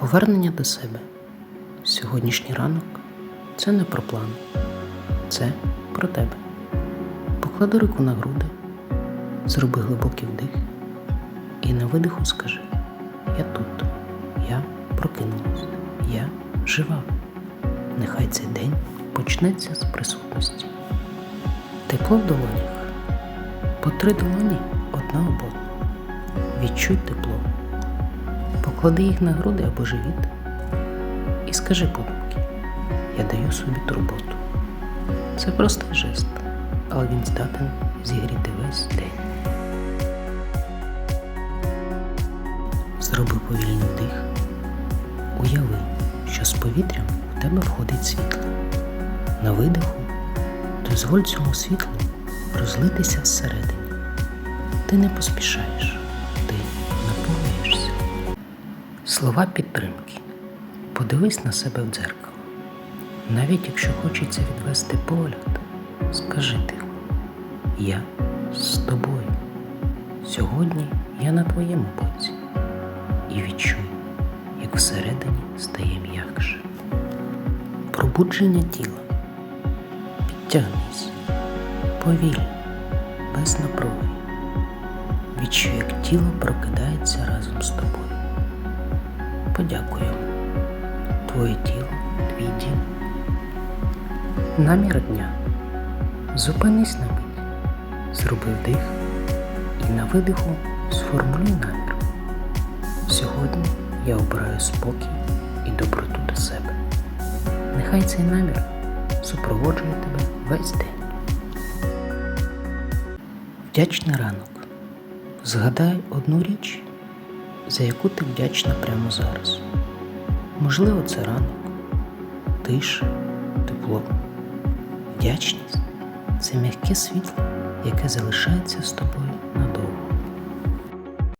Повернення до себе. Сьогоднішній ранок це не про план, це про тебе. Поклади руку на груди, зроби глибокий вдих і на видиху скажи: Я тут, я прокинулась, я жива. Нехай цей день почнеться з присутності. Тепло в долонях. По три долоні одна об одну. Відчуй тепло. Поклади їх на груди або живіт і скажи подумки, я даю собі турботу. Це простий жест, але він здатен зігріти весь день. Зроби повільний вдих. Уяви, що з повітрям в тебе входить світло. На видиху дозволь цьому світлу розлитися всередині. Ти не поспішаєш, Слова підтримки. Подивись на себе в дзеркало. Навіть якщо хочеться відвести погляд, скажи тихо, я з тобою. Сьогодні я на твоєму боці. І відчуй, як всередині стає м'якше. Пробудження тіла. Підтягнись повільно, без напруги. Відчуй, як тіло прокидається разом з тобою. Подякуємо. Твоє тіло, твій дім. Намір дня. Зупинись на мить. Зроби вдих і на видиху сформулюй намір. Сьогодні я обираю спокій і доброту до себе. Нехай цей намір супроводжує тебе весь день. Вдячний ранок. Згадай одну річ, за яку ти вдячна прямо зараз. Можливо, це ранок, тиша, тепло. Вдячність це м'яке світло, яке залишається з тобою на